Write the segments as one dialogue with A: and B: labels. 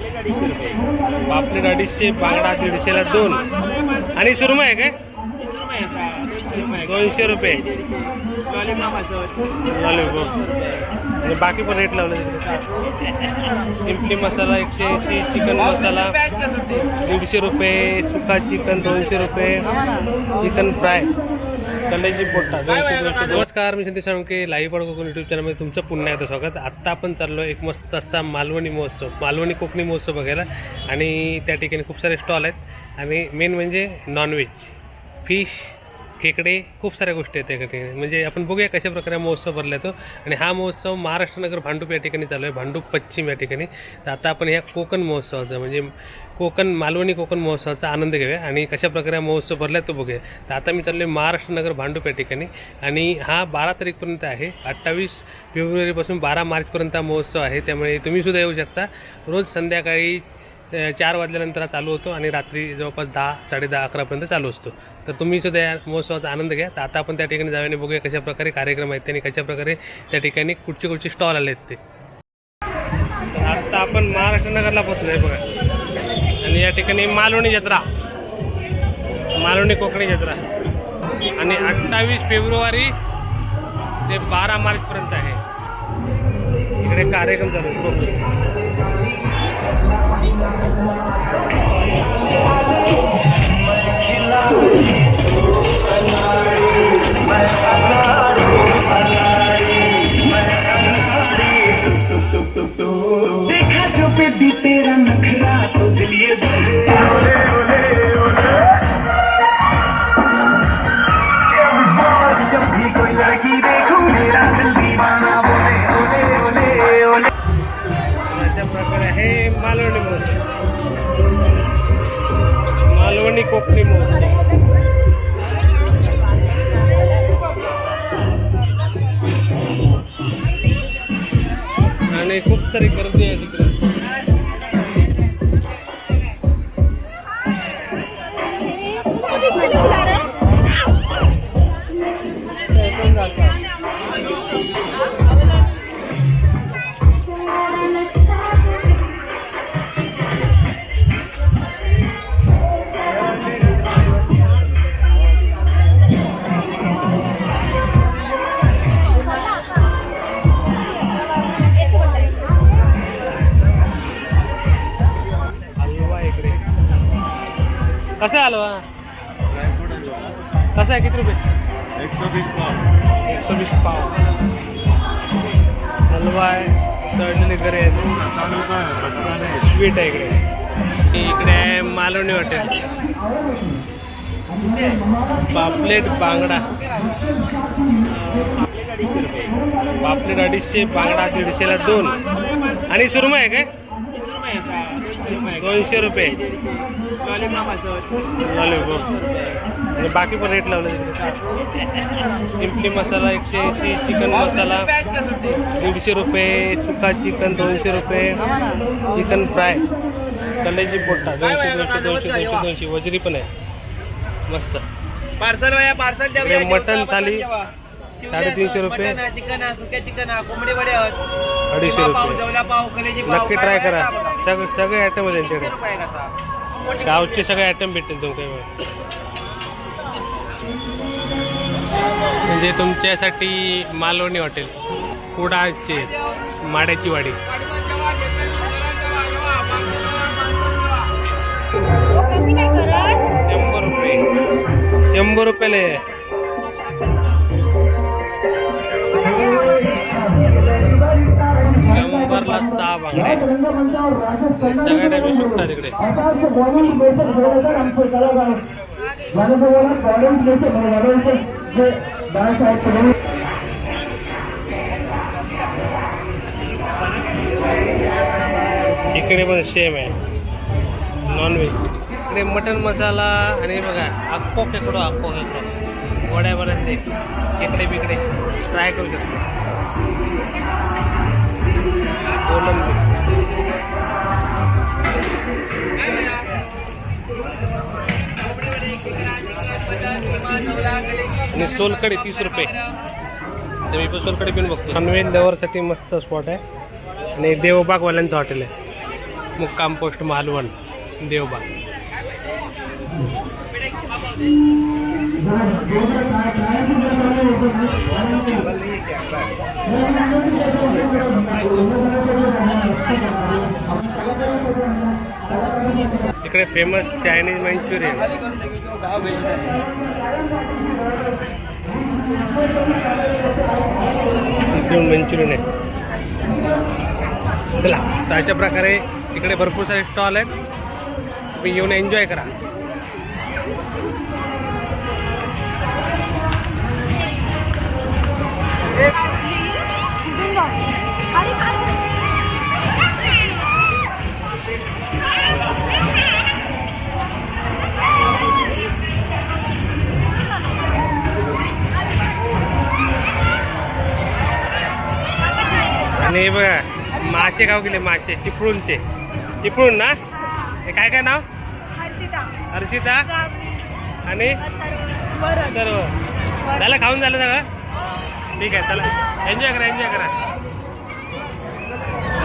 A: पापलेट अडीचशे
B: बांगडा दीडशेला दोन. आणि सुरमई आहे काय?
A: दोनशे रुपये. लॉलीपॉप.
B: आणि बाकी पण रेट लावले. तिकडे इमली मसाला एकशे ऐंशी चिकन मसाला दीडशे रुपये सुका चिकन दोनशे रुपये चिकन फ्राय. नमस्कार मी संदेश साळुंके लाईव्ह पड कोकण यूट्यूब चॅनलमध्ये तुमचं पुन्हा एकदा स्वागत. आत्ता आपण चाललो एक मस्त असा मालवणी महोत्सव मालवणी कोकणी महोत्सव बघायला. आणि त्या ठिकाणी खूप सारे स्टॉल आहेत. आणि मेन म्हणजे नॉनव्हेज फिश खेकडे खूप साऱ्या गोष्टी आहेत त्या ठिकाणी. म्हणजे आपण बघूया कशा प्रकारे हा महोत्सव भरला येतो आणि हा महोत्सव महाराष्ट्र नगर भांडूप या ठिकाणी चालू आहे. भांडूप पश्चिम या ठिकाणी. तर आता आपण ह्या कोकण महोत्सवाचा म्हणजे कोकण मालवणी कोकण महोत्सवाचा आनंद घेऊया. आणि कशा प्रकारे महोत्सव भरला तो बघूया. तर आता मी चाललो आहे महाराष्ट्र नगर भांडूप या ठिकाणी आणि हा बारा तारीखपर्यंत आहे. अठ्ठावीस फेब्रुवारीपासून बारा मार्चपर्यंत हा महोत्सव आहे. त्यामुळे तुम्हीसुद्धा येऊ शकता. रोज संध्याकाळी चार वाजल्यानंतर चालू होतो आणि रात्री जवळपास दहा साडे दहा अकरापर्यंत चालू असतो. तर तुम्ही सुद्धा या महोत्सवाचा आनंद घ्या. तर आता आपण त्या ठिकाणी जाऊया आणि बघूया कशा प्रकारे कार्यक्रम आहेत आणि कशा प्रकारे त्या ठिकाणी कुठचे कुठचे स्टॉल आले आहेत ते आता आपण महाराष्ट्र नगरला पोहोचलो आहे बघा. आणि या ठिकाणी मालवणी जत्रा. मालवणी कोकणी जत्रा. आणि अठ्ठावीस फेब्रुवारी ते बारा मार्चपर्यंत आहे. इकडे कार्यक्रम चालू आहे. अशा प्रकारे आहे मालवणी महोत्सव मालवणी कोकणी महोत्सव आणि खूप सारी गर्दी आहे तिकडे कसा आहे हलवा? कसं आहे? किती रुपये?
C: एक सौ पाव
B: एकशे वीस पाव. हलवा आहे तळलेले आहेत. स्वीट आहे इकडे. इकडे आहे मालवणी हॉटेल पापलेट बांगडा.
A: पापलेट अडीचशे
B: बांगडा दीडशेला दोन. आणि सुरमय आहे काय?
A: दोनशे रुपये.
B: आणि बाकी पण रेट लावले इमली मसाला एकशे ऐंशी चिकन मसाला दीडशे रुपये सुका चिकन दोनशे रुपये चिकन फ्राय कलेजी पोट्टा दोनशे दोनशे दोनशे दोनशे दोनशे वजरी पण आहे. मस्त.
A: पार्सल पार्सल
B: मटण थाली साडेतीनशे रुपये.
A: चिकन सुक्या चिकन कोंबडी वडे
B: अडीचशे रुपये. नक्की ट्राय करा. सगळे सगळे आयटम आहे त्यांच्याकडे गावचे सगळे आयटम भेटतील तुमच्या म्हणजे तुमच्यासाठी मालवणी हॉटेल कुडाचे माड्याची वाडी. शंभर रुपये. शंभर रुपयाला शंभरला सहा बांगडे सगळ्या टाइम सुटतात तिकडे इकडे. पण सेम आहे. नॉनव्हेज इकडे मटन मसाला आणि बघा अक्को खेकडो अक्को खेकडो. वड्या बनवते इकडे बिकडे ट्राय करू शकतो. कोलंबी आणि सोलकडी तीस रुपये. तर मी पण सोलकडी पिऊन बघतो नॉनव्हेज लवरसाठी मस्त स्पॉट आहे. आणि देवबागवाल्यांचं हॉटेल आहे. मुक्काम पोस्ट मालवण देवबा इकडे फेमस चायनीज मंचुरियन मंचुरियन आहे. चला तर अशा प्रकारे इकडे भरपूर सारे स्टॉल आहेत. तुम्ही येऊन एन्जॉय करा. आणि हे बघा मासे खाऊ गेले मासे चिपळूणचे. चिपळूण ना? हे काय काय नाव? हर्षिता. आणि? सर्व झालं खाऊन झालं सगळं? ठीक आहे चला. एन्जॉय करा एन्जॉय करा.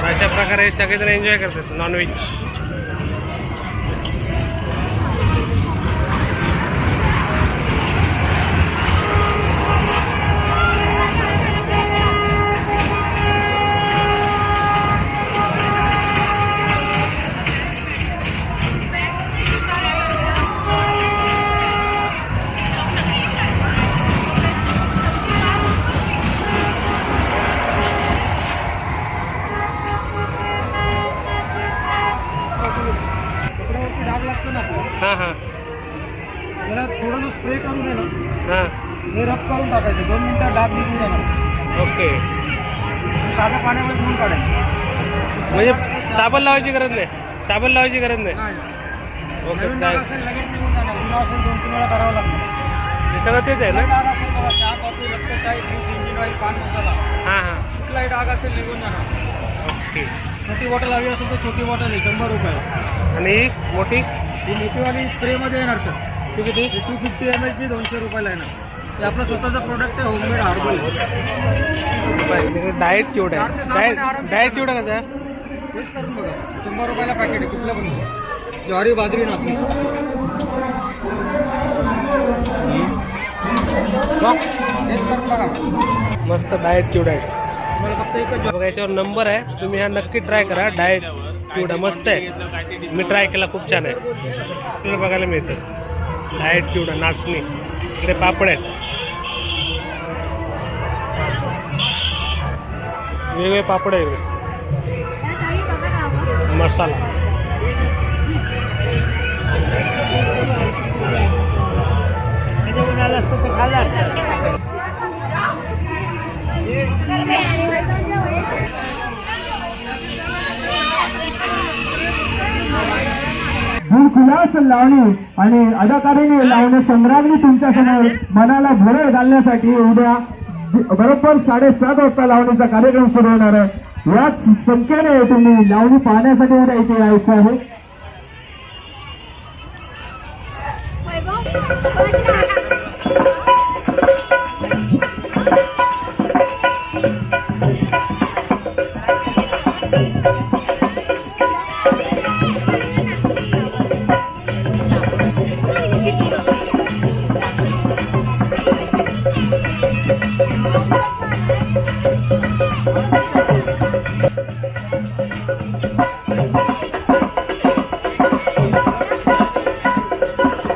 B: तर अशा प्रकारे सगळेजण एन्जॉय करतात नॉनव्हेज
D: त्याला थोडंसं स्प्रे करून आहे ना
B: हां.
D: हे रब करून टाकायचं. दोन मिनिटात डाग निघून जाणार.
B: ओके.
D: साधं पाण्यामध्ये धुवून काढायचं.
B: म्हणजे साबण लावायची गरज नाही. साबण लावायची गरज नाही.
D: नाही.
B: ओके
D: नवीन डाग
B: काय
D: असेल लगेच निघून जाणार. जुना असेल दोन तीन वेळा करावं लागतं
B: हे सगळं तेच आहे ना?
D: डाग असेल बघा चहा कॉफी रक्तशाही ग्रीस इंजिन ऑइल पान मसाला.
B: हां हां.
D: कुठलाही डाग असेल निघून जाणार.
B: ओके.
D: छोटी बॉटल हवी असेल तर छोटी बॉटल आहे शंभर रुपये.
B: आणि ही मोठी?
D: ही मोठीवाली स्प्रेमध्ये येणार सर
B: ती? किती
D: टू फिफ्टी एम एलची दोनशे रुपयाला येणार ते आपलं स्वतःचं प्रोडक्ट आहे होममेड हार्बल
B: डाएट चिवडा आहे. डाएट डाएट चिवडा कसा आहे
D: तेच करून बघा. शंभर रुपयाला पॅकेट आहे कुठलं पण. ज्वारी बाजरी नाचणी. तेच करून बघा.
B: मस्त डाएट चिवडा आहे. बघा याच्यावर नंबर आहे. तुम्ही हा नक्की ट्राय करा. डाएट चिवडा मस्त आहे. मी ट्राय केला खूप छान आहे. आपल्याला बघायला मिळतं. डाएट चिवडा नाचणी इकडे पापड आहेत. वेगवेगळे पापड आहे मसाला.
E: खाला खुलास लावणी आणि अदाकारीने लावणी संग्रामने तुमच्यासमोर मनाला भुरळ घालण्यासाठी उद्या बरोबर साडेसात वाजता लावणीचा कार्यक्रम सुरू होणार आहे. याच संख्येने तुम्ही लावणी पाहण्यासाठी उद्या इथे यायचं आहे.